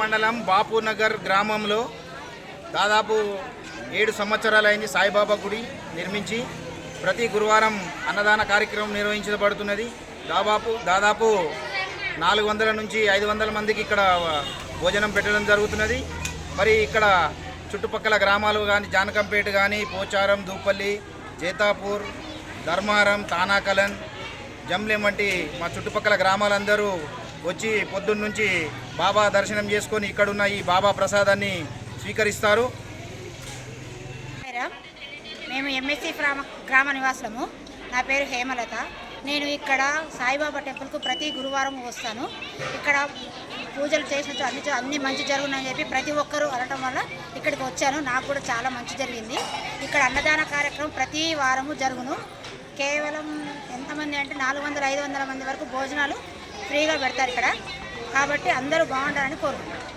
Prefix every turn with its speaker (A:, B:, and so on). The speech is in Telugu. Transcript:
A: మండలం బాపునగర్ గ్రామంలో దాదాపు ఏడు సంవత్సరాలైంది సాయిబాబా గుడి నిర్మించి ప్రతి గురువారం అన్నదాన కార్యక్రమం నిర్వహించబడుతున్నది. దాదాపు దాదాపు నాలుగు వందల నుంచి ఐదు వందల మందికి ఇక్కడ భోజనం పెట్టడం జరుగుతున్నది. మరి ఇక్కడ చుట్టుపక్కల గ్రామాలు కానీ జానకంపేట కానీ పోచారం దూపల్లి జేతాపూర్ ధర్మారం తానాకలన్ జమ్లెం వంటి మా చుట్టుపక్కల గ్రామాలందరూ వచ్చి పొద్దున్న నుంచి బాబా దర్శనం చేసుకొని ఇక్కడున్న ఈ బాబా ప్రసాదాన్ని స్వీకరిస్తారు.
B: మేము ఎంఎస్సి గ్రామ గ్రామ నివాసము. నా పేరు హేమలత. నేను ఇక్కడ సాయిబాబా టెంపుల్కు ప్రతి గురువారం వస్తాను. ఇక్కడ పూజలు చేసిన అన్ని అన్ని మంచి జరుగునని చెప్పి ప్రతి ఒక్కరూ అనటం వల్ల ఇక్కడికి వచ్చాను. నాకు కూడా చాలా మంచి జరిగింది. ఇక్కడ అన్నదాన కార్యక్రమం ప్రతి వారము జరుగును. కేవలం ఎంతమంది అంటే నాలుగు వందల ఐదు వందల మంది వరకు భోజనాలు ఫ్రీగా పెడతారు ఇక్కడ. కాబట్టి అందరూ బాగుండాలని కోరుకుంటున్నాను